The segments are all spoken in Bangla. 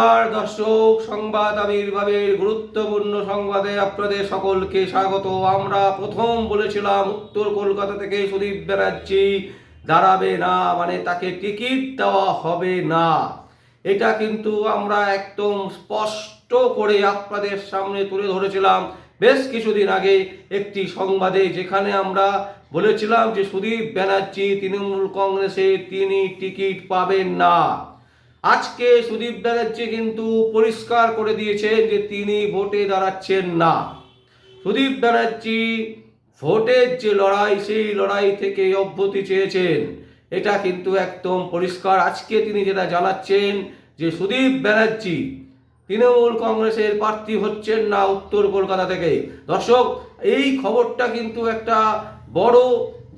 নমস্কার, দর্শক, সংবাদ আবির্ভাবের গুরুত্বপূর্ণ সংবাদে আপনাদের সকলকে স্বাগত। আমরা প্রথম বলেছিলাম, উত্তর কলকাতা থেকে সুদীপ ব্যানার্জি দাঁড়াবে না মানে তাকে টিকিট দেওয়া হবে না। এটা কিন্তু আমরা একদম স্পষ্ট করে আপনাদের সামনে তুলে ধরেছিলাম। বেশ কিছুদিন আগে একটি সংবাদে যেখানে আমরা বলেছিলাম যে সুদীপ ব্যানার্জি, তৃণমূল কংগ্রেসে তিনি টিকিট পাবেন না। আজকে সুদীপ ব্যানার্জি কিন্তু পরিষ্কার করে দিয়েছেন যে তিনি ভোটে দাঁড়াচ্ছেন না। সুদীপ ব্যানার্জি ভোটের যে লড়াই, সেই লড়াই থেকে অব্যাহতি চেয়েছেন। এটা কিন্তু একদম পরিষ্কার। আজকে তিনি যেটা জানাচ্ছেন যে সুদীপ ব্যানার্জি তৃণমূল কংগ্রেসের প্রার্থী হচ্ছেন না উত্তর কলকাতা থেকে। দর্শক, এই খবরটা কিন্তু একটা বড়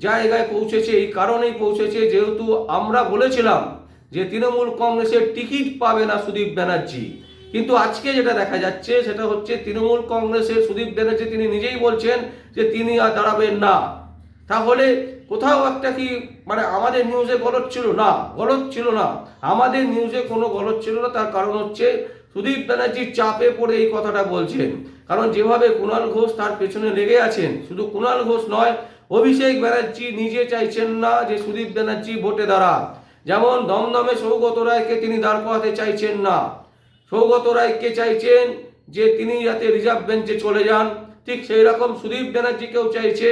জায়গায় পৌঁছেছে, এই কারণেই পৌঁছেছে। যেহেতু আমরা বলেছিলাম যে তৃণমূল কংগ্রেসের টিকিট পাবে না সুদীপ ব্যানার্জি। কিন্তু আজকে যেটা দেখা যাচ্ছে, সেটা হচ্ছে তৃণমূল কংগ্রেসের সুদীপ ব্যানার্জি তিনি নিজেই বলছেন যে তিনি আর দাঁড়াবেন না। তাহলে কোথাও একটা কি মানে আমাদের নিউজে গলত ছিল না? গলত ছিল না। আমাদের নিউজে কোনো গলত ছিল না। তার কারণ হচ্ছে সুদীপ ব্যানার্জির চাপে পড়ে এই কথাটা বলছেন। কারণ যেভাবে কুণাল ঘোষ তার পেছনে লেগে আছেন, শুধু কুণাল ঘোষ নয়, অভিষেক ব্যানার্জি নিজে চাইছেন না যে সুদীপ ব্যানার্জি ভোটে দাঁড়া যেমন দমদমে সৌগত রায়কে তিনি দাঁড় করাতে চাইছেন না। সৌগত রায়কে চাইছেন যে তিনি যাতে রিজার্ভ বেঞ্চে চলে যান। ঠিক সেই রকম সুদীপ ব্যানার্জিকেও চাইছে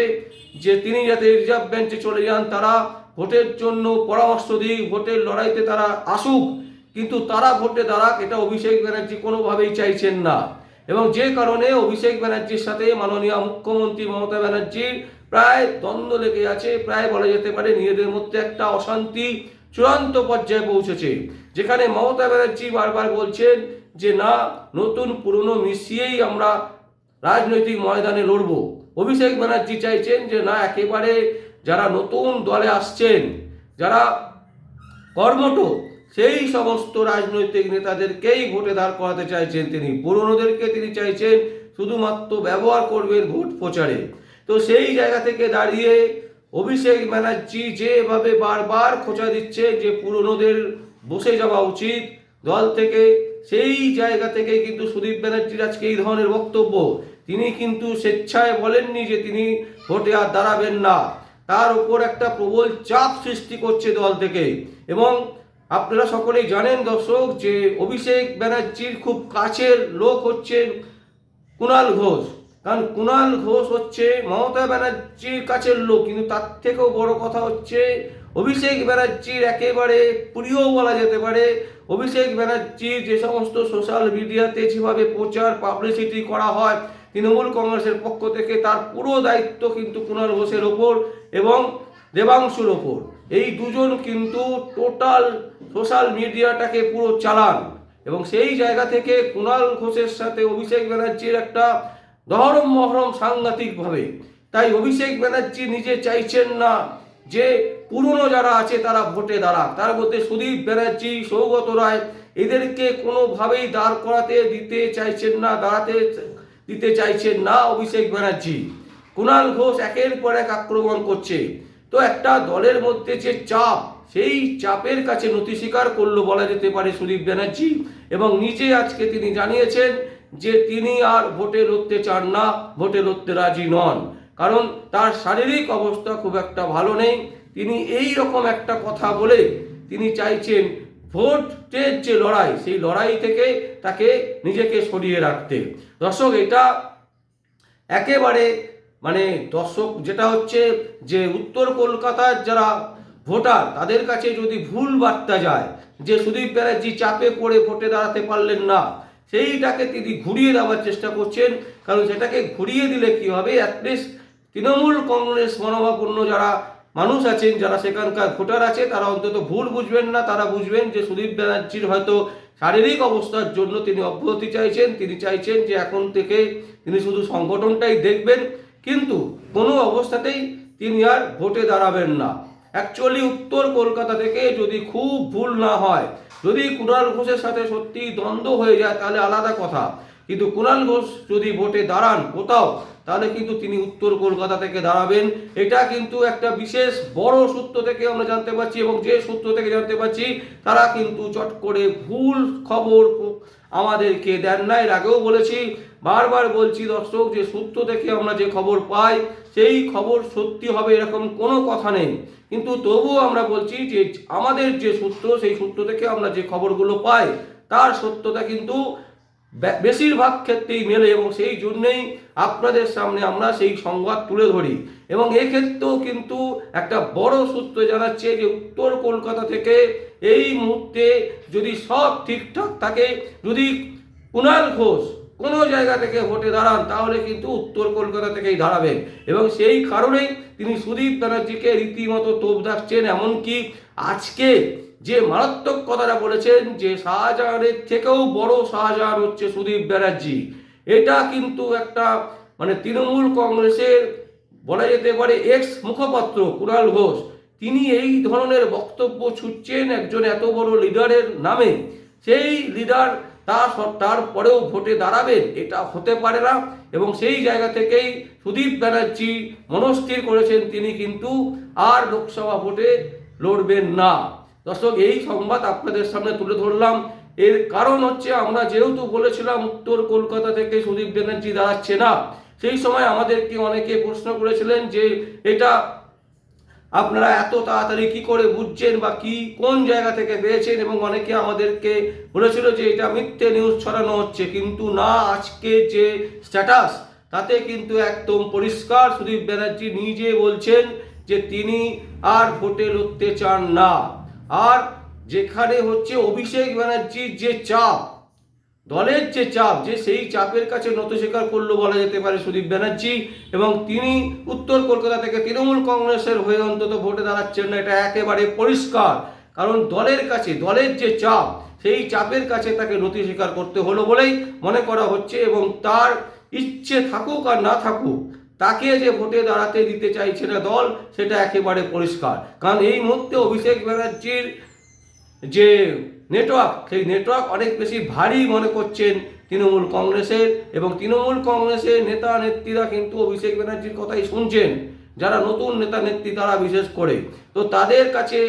যে তিনি যাতে রিজার্ভ বেঞ্চে চলে যান, তারা ভোটের জন্য পরামর্শ দিক, ভোটের লড়াইতে তারা আসুক। কিন্তু তারা ভোটে দাঁড়াক, এটা অভিষেক ব্যানার্জি কোনোভাবেই চাইছেন না। এবং যে কারণে অভিষেক ব্যানার্জির সাথে মাননীয় মুখ্যমন্ত্রী মমতা ব্যানার্জির প্রায় দ্বন্দ্ব লেগে আছে, প্রায় বলা যেতে পারে নিজেদের মধ্যে একটা অশান্তি চূড়ান্ত পর্যায়ে পৌঁছেছে, যেখানে মমতা ব্যানার্জি বারবার বলছেন যে, না, নতুন পুরনো মিশিয়েই আমরা রাজনৈতিক ময়দানে লড়ব। অভিষেক ব্যানার্জি চাইছেন যে, না, একেবারে যারা নতুন দলে আসছেন, যারা কর্মঠ, সেই সমস্ত রাজনৈতিক নেতাদেরকেই ভোটে দাঁড় করাতে চাইছেন তিনি। পুরনোদেরকে তিনি চাইছেন শুধুমাত্র ব্যবহার করবেন ভোট প্রচারে। তো সেই জায়গা থেকে দাঁড়িয়ে অভিষেক ব্যানার্জি যেভাবে বারবার খোঁচা দিচ্ছে যে পুরনোদের বসে যাওয়া উচিত, দল থেকে, সেই জায়গা থেকে কিন্তু সুদীপ ব্যানার্জির আজকে এই ধরনের বক্তব্য। তিনি কিন্তু স্বেচ্ছায় বলেননি যে তিনি ভোটে আর দাঁড়াবেন না। তার উপর একটা প্রবল চাপ সৃষ্টি করছে দল থেকে। এবং আপনারা সকলেই জানেন দর্শক যে অভিষেক ব্যানার্জির খুব কাছের লোক হচ্ছেন কুণাল ঘোষ। কারণ কুণাল ঘোষ হচ্ছে মমতা ব্যানার্জির কাছের লোক, কিন্তু তার থেকেও বড় কথা হচ্ছে অভিষেক ব্যানার্জির একেবারে প্রিয় বলা যেতে পারে। অভিষেক ব্যানার্জির যে সমস্ত সোশ্যাল মিডিয়াতে যেভাবে প্রচার, পাবলিসিটি করা হয়, তৃণমূল কংগ্রেসের পক্ষ থেকে তার পুরো দায়িত্ব কিন্তু কুণাল ঘোষের ওপর এবং দেবাংশুর ওপর। এই দুজন কিন্তু টোটাল সোশ্যাল মিডিয়াটাকে পুরো চালান এবং সেই জায়গা থেকে কুণাল ঘোষের সাথে অভিষেক ব্যানার্জির একটা দহরম মহরম সাংঘাতিকভাবে। তাই অভিষেক ব্যানার্জি নিজে চাইছেন না যে পুরনো যারা আছে তারা ভোটে দাঁড়াক। তার মধ্যে সুদীপ ব্যানার্জি, সৌগত রায় এদেরকে কোনোভাবেই দাঁড় করাতে দিতে চাইছেন না, দাঁড়াতে দিতে চাইছেন না অভিষেক ব্যানার্জি। কুণাল ঘোষ একের পর এক আক্রমণ করছে। তো একটা দলের মধ্যে যে চাপ, সেই চাপের কাছে নথি স্বীকার করল বলা যেতে পারে সুদীপ ব্যানার্জি এবং নিজে আজকে তিনি জানিয়েছেন যে তিনি আর ভোটে লড়তে চান না ভোটে লড়তে রাজি নন। কারণ তার শারীরিক অবস্থা খুব একটা ভালো নেই। তিনি এই রকম একটা কথা বলে তিনি চাইছেন ভোটের যে লড়াই, সেই লড়াই থেকে তাকে নিজেকে সরিয়ে রাখতে। দর্শক, এটা একেবারে মানে দর্শক, যেটা হচ্ছে যে উত্তর কলকাতার যারা ভোটার, তাদের কাছে যদি ভুল বার্তা যায় যে সুদীপ ব্যানার্জি চাপে পড়ে ভোটে দাঁড়াতে পারলেন না সেইটাকে তিনি ঘুরিয়ে দেওয়ার চেষ্টা করছেন। কারণ সেটাকে ঘুরিয়ে দিলে কি হবে? অ্যাটলিস্ট তৃণমূল কংগ্রেস মনোভাবপূর্ণ যারা মানুষ আছেন, যারা সেখানকার ভোটার আছে, তারা অন্তত ভুল বুঝবেন না। তারা বুঝবেন যে সুদীপ ব্যানার্জির হয়তো শারীরিক অবস্থার জন্য তিনি অব্যাহতি চাইছেন। তিনি চাইছেন যে এখন থেকে তিনি শুধু সংগঠনটাই দেখবেন। কিন্তু কোনো অবস্থাতেই তিনি আর ভোটে দাঁড়াবেন না। অ্যাকচুয়ালি উত্তর কলকাতা থেকে যদি খুব ভুল না হয়, যদি কুণাল ঘোষের সাথে সত্যি দ্বন্দ্ব হয়ে যায়, তাহলে আলাদা কথা। কিন্তু কুণাল ঘোষ যদি ভোটে দাঁড়ান কোথাও, তাহলে কিন্তু তিনি উত্তর কলকাতা থেকে দাঁড়াবেন। এটা কিন্তু একটা বিশেষ বড় সূত্র থেকে আমরা জানতে পারছি এবং যে সূত্র থেকে জানতে পারছি, তারা কিন্তু চট করে ভুল খবর আমাদেরকে দেন না এর আগেও বলেছি, বারবার বলছি দর্শক, যে সূত্র থেকে আমরা যে খবর পাই, সেই খবর সত্যি হবে এরকম কোনো কথা নেই। কিন্তু তবুও আমরা বলছি যে আমাদের যে সূত্র, সেই সূত্র থেকে আমরা যে খবরগুলো পাই, তার সত্যতা কিন্তু বেশিরভাগ ক্ষেত্রেই মেলে এবং সেই জন্যেই আপনাদের সামনে আমরা সেই সংবাদ তুলে ধরি। এবং এক্ষেত্রেও কিন্তু একটা বড় সূত্র জানাচ্ছে যে উত্তর কলকাতা থেকে এই মুহূর্তে যদি সব ঠিকঠাক থাকে, যদি কুণাল ঘোষ কোনো জায়গা থেকে ভোটে দাঁড়ান, তাহলে কিন্তু উত্তর কলকাতা থেকেই দাঁড়াবেন। এবং সেই কারণেই তিনি সুদীপ ব্যানার্জিকে রীতিমতো তোপ দাগছেন এমনকি আজকে যে মারাত্মক কথাটা বলেছেন যে শাহজাহানের থেকেও বড় শাহজাহান হচ্ছে সুদীপ ব্যানার্জি। এটা কিন্তু একটা মানে তৃণমূল কংগ্রেসের বলা যেতে পারে এক্স মুখপাত্র কুণাল ঘোষ। তিনি এই ধরনের বক্তব্য ছুটছেন একজন এত বড় লিডারের নামে। সেই লিডার সব- তারপরেও ভোটে দাঁড়াবেন, এটা হতে পারে না। এবং সেই জায়গা থেকেই সুদীপ ব্যানার্জি মনস্থির করেছেন তিনি কিন্তু আর লোকসভা ভোটে লড়বেন না। দর্শক, এই সংবাদ আপনাদের সামনে তুলে ধরলাম। এর কারণ হচ্ছে আমরা যেহেতু বলেছিলাম উত্তর কলকাতা থেকে সুদীপ ব্যানার্জি দাঁড়াচ্ছে না, সেই সময় আমাদেরকে অনেকে প্রশ্ন করেছিলেন যে এটা আপনারা এত তাড়াতাড়ি কি করে বুঝছেন বা কি, কোন জায়গা থেকে পেয়েছেন? এবং অনেকে আমাদেরকে বলেছিল যে এটা মিথ্যে নিউজ ছড়ানো হচ্ছে। কিন্তু না, আজকে যে স্ট্যাটাস তাতে কিন্তু একদম পরিষ্কার সুদীপ ব্যানার্জি নিজে বলছেন যে তিনি আর ভোটে লড়তে চান না। আর যেখানে হচ্ছে অভিষেক ব্যানার্জির যে চাপ দলের যে চাপ, যে সেই চাপের কাছে নত স্বীকার করল বলা যেতে পারে সুদীপ ব্যানার্জি এবং তিনি উত্তর কলকাতা থেকে তৃণমূল কংগ্রেসের হয়ে অন্তত ভোটে দাঁড়াচ্ছেন না, এটা একেবারে পরিষ্কার। কারণ দলের কাছে, দলের যে চাপ, সেই চাপের কাছে তাকে নথি স্বীকার করতে হলো বলেই মনে করা হচ্ছে এবং তার ইচ্ছে থাকুক আর না থাকুক, তাকে যে ভোটে দাঁড়াতে দিতে চাইছে না দল, সেটা একেবারে পরিষ্কার। কারণ এই মুহূর্তে অভিষেক ব্যানার্জির যে নেটওয়ার্ক, সেই নেটওয়ার্ক অনেক বেশি ভারী মনে করছেন তৃণমূল কংগ্রেসের এবং তৃণমূল কংগ্রেসের নেতা নেত্রীরা কিন্তু অভিষেক ব্যানার্জির কথাই শুনছেন, যারা নতুন নেতা নেত্রী তারা বিশেষ করে। তো তাদের কাছে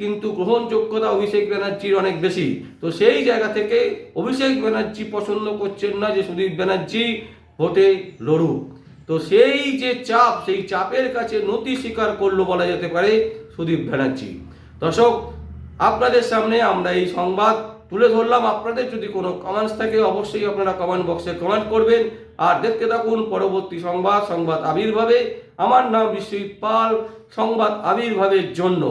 কিন্তু গ্রহণযোগ্যতা অভিষেক ব্যানার্জির অনেক বেশি। তো সেই জায়গা থেকে অভিষেক ব্যানার্জি পছন্দ করছেন না যে সুদীপ ব্যানার্জি ভোটে লড়ুক। তো সেই যে চাপ, সেই চাপের কাছে নতি স্বীকার করল বলা যেতে পারে সুদীপ ব্যানার্জি। দর্শক আপনাদের সামনে আমরা এই সংবাদ তুলে ধরলাম। আপনাদের যদি কোনো কমেন্টস থাকে, অবশ্যই আপনারা কমেন্ট বক্সে কমেন্ট করবেন। আর দেখতে থাকুন পরবর্তী সংবাদ সংবাদ আবির্ভাবে। আমার নাম বিশ্বজিৎ পাল, সংবাদ আবির্ভাবের জন্য।